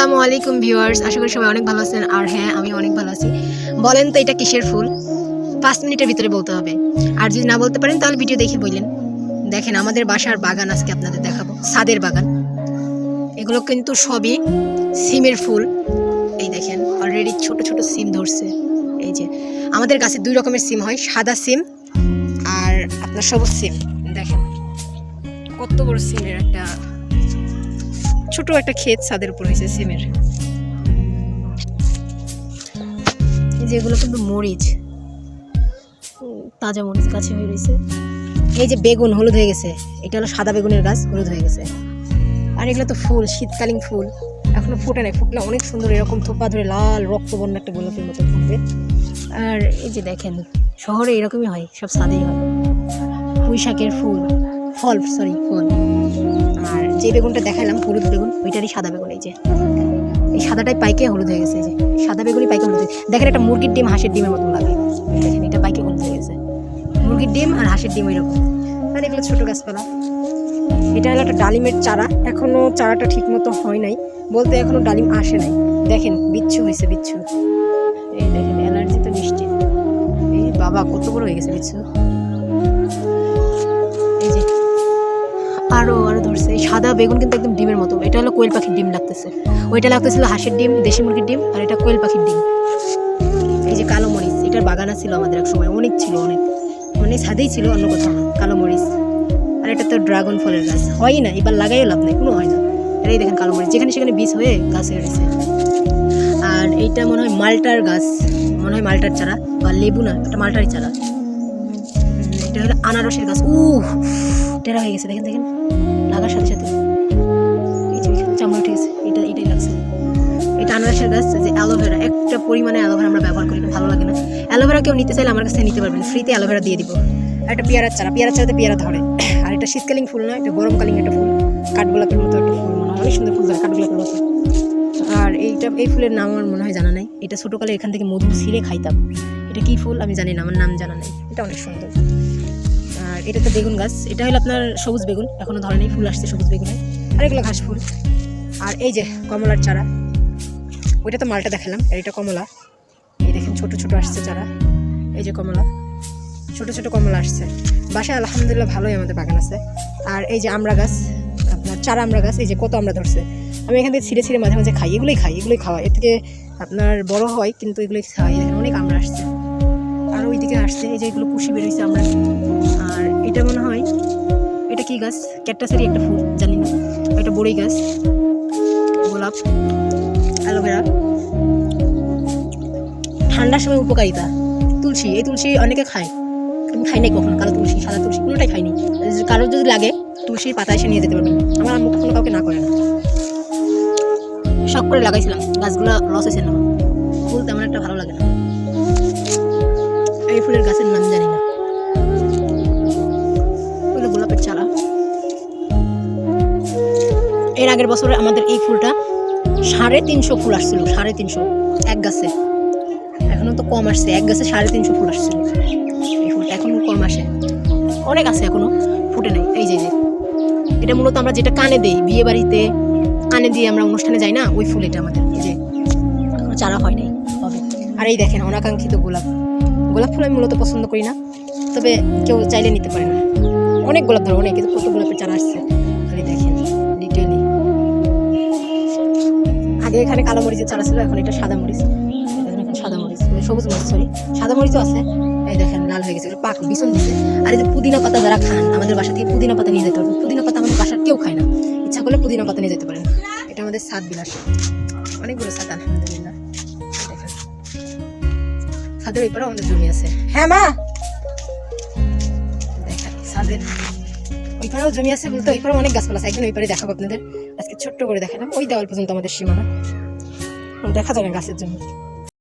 আসসালামু আলাইকুম ভিউয়ার্স, আশা করি সবাই অনেক ভালো আছেন। আর হ্যাঁ আমি অনেক ভালো আছি। বলেন তো, এটা কিসের ফুল? পাঁচ মিনিটের ভিতরে বলতে হবে। আর যদি না বলতে পারেন, তাহলে ভিডিও দেখে বললেন। দেখেন, আমাদের বাসার বাগান আজকে আপনাদের দেখাবো। সাদের বাগান। এগুলো কিন্তু সবই সিমের ফুল। এই দেখেন অলরেডি ছোট ছোট সিম ধরছে। এই যে, আমাদের গাছে দুই রকমের সিম হয়, সাদা সিম আর আপনার সবুজ সিম। দেখেন, কত বড় সিমের একটা ছোট একটা ক্ষেত ছাদের উপর হয়েছে, সিমের। এই যে এগুলো কিন্তু মরিচ। তাজা মরিচ গাছে হয়ে রয়েছে। এই যে বেগুন হলুদ হয়ে গেছে। এটা হলো সাদা বেগুনের গাছ, হলুদ হয়ে গেছে। আর এগুলো তো ফুল, শীতকালীন ফুল। এখনও ফুটে নাই। ফুটলে অনেক সুন্দর এরকম থোপা ধরে লাল রক্তবর্ণ একটা গোলাপের মতো ফুটবে। আর এই যে দেখেন, শহরে এরকমই হয়, সব সাদেই হয়। পুঁই শাকের ফুল, ফল সরি ফল। যে বেগুনটা দেখালাম, হলুদ বেগুন, ওইটারই সাদা বেগুন, এই যে। এই সাদাটাই পাইকে হলুদ হয়ে গেছে যে। সাদা বেগুনই পাইকে হলুদ দেখেন একটা মুরগির ডিম, হাঁসের ডিমের মতন লাগে। দেখেন, এটা পাইকে হলুদ হয়ে গেছে। মুরগির ডিম আর হাঁসের ডিম এরকম আর এগুলো ছোটো গাছপালা। এটা হলো একটা ডালিমের চারা। এখনও চারাটা ঠিক মতো হয় নাই। বলতে এখনও ডালিম আসে নাই। দেখেন, বিচ্ছু হয়েছে, বিচ্ছু। এই দেখেন অ্যালার্জি তো নিশ্চিত। এই বাবা, কত বড় হয়ে গেছে, বিচ্ছু। আরও আরও ধরছে। সাদা বেগুন কিন্তু একদম ডিমের মতো। এটা হলো কোয়েল পাখির ডিম লাগতেছে। ওইটা লাগতেছিল হাঁসের ডিম, দেশি মুরগির ডিম, আর এটা কোয়েল পাখির ডিম। এই যে কালো মরিচ, এটার বাগানা ছিল আমাদের এক সময়। অনেক ছিল, অনেক। মানে ছাদেই ছিল, অন্য কোথাও কালো মরিচ। আর এটা তো ড্রাগন ফলের গাছ। হয় না, এবার লাগাইও লাভ নেই, কোনো হয় না। এই দেখেন কালো মরিচ। যেখানে সেখানে বীজ হয়ে গাছ হয়ে গেছে। আর এইটা মনে হয় মালটার গাছ। মনে হয় মালটার চারা, বা লেবু না, এটা মালটারই চারা। এটা হলো আনারসের গাছ। উ টেরা হয়ে গেছে। দেখেন দেখেন লাগার সাথে সাথে। চামড়া উঠে গেছে, এটা, এটাই লাগছে। এটা আনারসের গাছ যে অ্যালোভেরা একটা পরিমাণে অ্যালোভেরা আমরা ব্যবহার করি না ভালো লাগে না। অ্যালোভেরা কেউ নিতে চাইলে আমার কাছে নিতে পারবেন, ফ্রিতে অ্যালোভেরা দিয়ে দিব। একটা পেয়ারার চারা, পেয়ারার চারাতে পেয়ারা ধরে। আর এটা শীতকালীন ফুল না এটা গরমকালীন একটা ফুল। কাঠগোলাপের মতো একটা ফুল মনে হয়, অনেক সুন্দর ফুল ধরে, কাঠগোলাপের মতো। আর এইটা, এই ফুলের নাম আমার মনে হয় জানা নাই। এটা ছোটোকালে এখান থেকে মধু ছিঁড়ে খাইতাম। এটা কি ফুল? আমি জানি না, আমার নাম জানা নেই। এটা অনেক সুন্দর। এটা তো বেগুন গাছ। এটা হলো আপনার সবুজ বেগুন। এখনও ধরে নেই, ফুল আসছে সবুজ বেগুনে। আর এগুলো ঘাস ফুল। আর এই যে কমলার চারা। ওইটা তো মালটা দেখালাম, আর এটা কমলা। এই দেখেন, ছোট ছোট আসছে চারা। এই যে কমলা। ছোট ছোট কমলা আসছে। বাসায় আলহামদুলিল্লাহ ভালোই আমাদের বাগান আছে। আর এই যে আমড়া গাছ, আপনার চারা আমড়া গাছ, এই যে কত আমরা ধরছে। আমি এখান থেকে ছিঁড়ে ছিঁড়ে মাঝে মাঝে খাই, এগুলোই খাই, এগুলোই খাওয়া। এর থেকে আপনার বড় হয়, কিন্তু এগুলোই খাওয়াই। অনেক আমরা আসছে। আসছে, এই যে এগুলো কুশি বেরোইছে আমরা। আর এটা মনে হয়, এটা কি গাছ? ক্যাকটাসেরই একটা ফুল, জানি না। এটা বড়ই গাছ। গোলাপ, অ্যালোভেরা। ঠান্ডার সময় উপকারিতা। তুলসী, এই তুলসী অনেকে খায়। আমি খাই নাই কখনো, কালো তুলসী, সাদা তুলসী, কোনোটাই খাইনি কারোর যদি লাগে, তুলসীর পাতা এসে নিয়ে যেতে পারবেন। আমার আম্মু কখনো কাউকে না করে না। শখ করে লাগাইছিলাম, গাছগুলো লস হয়েছে না। ফুল তেমন একটা ভালো লাগে না। এই ফুলের গাছের নাম জানি না। গোলাপের চারা। এর আগের বছরে আমাদের এই ফুলটা সাড়ে তিনশো ফুল আসছিল, সাড়ে তিনশো এক গাছে। এখনও তো কম আসছে, এক গাছে সাড়ে তিনশো ফুল আসছিল। এই ফুলটা এখনও কম আসে। অনেক আছে এখনও, ফুটে নাই। এই যে যে। এটা মূলত আমরা যেটা কানে দিই, বিয়ে বাড়িতে কানে দিয়ে আমরা অনুষ্ঠানে যাই না, ওই ফুল এটা আমাদের। এই যে, এখনও চারা হয় নাই, হবে। আর এই দেখেন অনাকাঙ্ক্ষিত গোলাপ। গোলাপ ফুল আমি মূলত পছন্দ করি না, তবে কেউ চাইলে নিতে পারে না। অনেক গোলাপ ধরো, অনেক, কিন্তু কত গোলাপের চারা আসছে? খালি দেখেন ডিটেলি আগে এখানে কালো মরিচের চারা ছিল, এখন এটা সাদা মরিচ। সাদা মরিচ মানে সবুজ মরিচ সরি সাদা মরিচও আছে। এই দেখেন, লাল হয়ে গেছে পাক, ভীষণ দিছে আর এই যে পুদিনা পাতা যারা খান, আমাদের বাসা থেকে পুদিনা পাতা নিয়ে যেতে পারবেন। পুদিনা পাতা আমাদের বাসার কেউ খায় না। ইচ্ছা করলে পুদিনা পাতা নিয়ে যেতে পারেন। এটা আমাদের সাত বিলাস। অনেকগুলো সাত, আলহামদুলিল্লাহ। ছাদের ওই পারে আমাদের জমি আছে। হ্যাঁ মা। দেখেন ছাদের ওই জমি আছে বলতে ওই পারে অনেক গাছপালা আছে। একদিন ওইপারে দেখাবো আপনাদের। আজকে ছোট্ট করে দেখালাম। ওই দেওয়াল পর্যন্ত আমাদের সীমানা। দেখা যাবে গাছের জন্য।